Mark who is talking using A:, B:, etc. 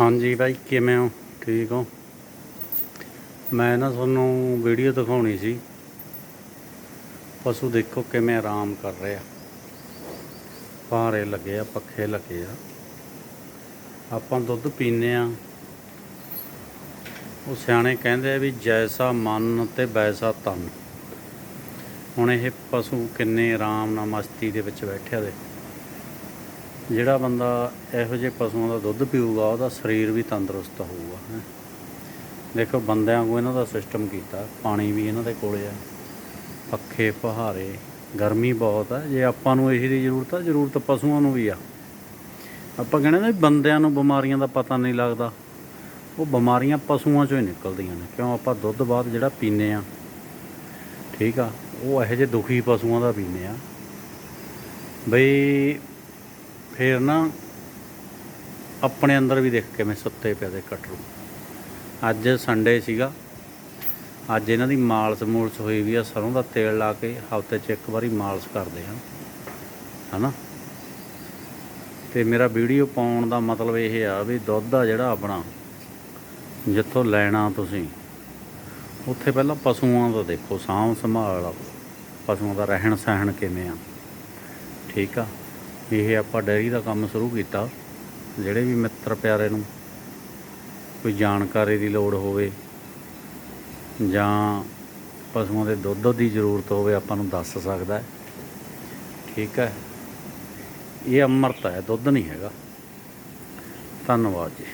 A: ਹਾਂਜੀ ਬਾਈ, ਕਿਵੇਂ ਹੋ? ਠੀਕ ਹੋ? ਮੈਂ ਨਾ ਤੁਹਾਨੂੰ ਵੀਡੀਓ ਦਿਖਾਉਣੀ ਸੀ। ਪਸ਼ੂ ਦੇਖੋ ਕਿਵੇਂ ਆਰਾਮ ਕਰ ਰਹੇ ਆ। ਪਾਰੇ ਲੱਗੇ ਆ, ਪੱਖੇ ਲੱਗੇ ਆ। ਆਪਾਂ ਦੁੱਧ ਪੀਨੇ ਆ। ਉਹ ਸਿਆਣੇ ਕਹਿੰਦੇ ਆ ਵੀ ਜੈਸਾ ਮਨ ਤੇ ਵੈਸਾ ਤਨ। ਹੁਣ ਇਹ ਪਸ਼ੂ ਕਿੰਨੇ ਆਰਾਮ ਨਾਲ ਮਸਤੀ ਦੇ ਵਿੱਚ ਬੈਠਿਆ ਦੇ ਜਿਹੜਾ ਬੰਦਾ ਇਹੋ ਜਿਹੇ ਪਸ਼ੂਆਂ ਦਾ ਦੁੱਧ ਪੀਊਗਾ, ਉਹਦਾ ਸਰੀਰ ਵੀ ਤੰਦਰੁਸਤ ਹੋਊਗਾ, ਹੈਂ। ਦੇਖੋ, ਬੰਦਿਆਂ ਵਾਂਗੂ ਇਹਨਾਂ ਦਾ ਸਿਸਟਮ ਕੀਤਾ, ਪਾਣੀ ਵੀ ਇਹਨਾਂ ਦੇ ਕੋਲੇ ਆ। ਪੱਖੇ ਪਹਾਰੇ ਗਰਮੀ ਬਹੁਤ ਆ। ਜੇ ਆਪਾਂ ਨੂੰ ਇਹੀ ਦੀ ਜ਼ਰੂਰਤ ਆ, ਜ਼ਰੂਰਤ ਪਸ਼ੂਆਂ ਨੂੰ ਵੀ ਆ। ਆਪਾਂ ਕਹਿੰਦੇ ਨਾ ਵੀ ਬੰਦਿਆਂ ਨੂੰ ਬਿਮਾਰੀਆਂ ਦਾ ਪਤਾ ਨਹੀਂ ਲੱਗਦਾ। ਉਹ ਬਿਮਾਰੀਆਂ ਪਸ਼ੂਆਂ ਚੋਂ ਹੀ ਨਿਕਲਦੀਆਂ ਨੇ। ਕਿਉਂ? ਆਪਾਂ ਦੁੱਧ ਬਾਅਦ ਜਿਹੜਾ ਪੀਨੇ ਆ, ਠੀਕ ਆ, ਉਹ ਇਹੋ ਜਿਹੇ ਦੁਖੀ ਪਸ਼ੂਆਂ ਦਾ ਪੀਨੇ ਆ। ਬਈ ਫਿਰ ਨਾ ਆਪਣੇ ਅੰਦਰ ਵੀ ਦੇਖ ਕੇ ਮੈਂ ਸੁੱਤੇ ਪਿਆ ਦੇ ਕਟਰੂ। ਅੱਜ ਸੰਡੇ ਸੀਗਾ। ਅੱਜ ਇਹਨਾਂ ਦੀ ਮਾਲਸ਼ ਮੂਲਸ਼ ਹੋਈ ਵੀ ਆ, ਸਰੋਂ ਦਾ ਤੇਲ ਲਾ ਕੇ ਹਫ਼ਤੇ 'ਚ ਇੱਕ ਵਾਰੀ ਮਾਲਸ਼ ਕਰਦੇ ਆ। ਹਨਾ? ਤੇ ਮੇਰਾ ਵੀਡੀਓ ਪਾਉਣ ਦਾ ਮਤਲਬ ਇਹ ਆ ਵੀ ਦੁੱਧ ਆ ਜਿਹੜਾ ਆਪਣਾ, ਜਿੱਥੋਂ ਲੈਣਾ ਤੁਸੀਂ, ਉੱਥੇ ਪਹਿਲਾਂ ਪਸ਼ੂਆਂ ਦਾ ਦੇਖੋ, ਸਾਂਭ ਸੰਭਾਲ ਪਸ਼ੂਆਂ ਦਾ ਰਹਿਣ ਸਹਿਣ ਕਿਵੇਂ ਆ। ਠੀਕ ਆ? ਇਹ ਆਪਾਂ ਡੈਰੀ ਦਾ ਕੰਮ ਸ਼ੁਰੂ ਕੀਤਾ, ਜਿਹੜੇ ਵੀ ਮਿੱਤਰ ਪਿਆਰੇ ਨੂੰ ਕੋਈ ਜਾਣਕਾਰੀ ਦੀ ਲੋੜ ਹੋਵੇ ਜਾਂ ਪਸ਼ੂਆਂ ਦੇ ਦੁੱਧ ਦੀ ਜ਼ਰੂਰਤ ਹੋਵੇ, ਆਪਾਂ ਨੂੰ ਦੱਸ ਸਕਦਾ ਠੀਕ ਹੈ। ਇਹ ਅੰਮ੍ਰਿਤ ਹੈ, ਦੁੱਧ ਨਹੀਂ ਹੈਗਾ। ਧੰਨਵਾਦ ਜੀ।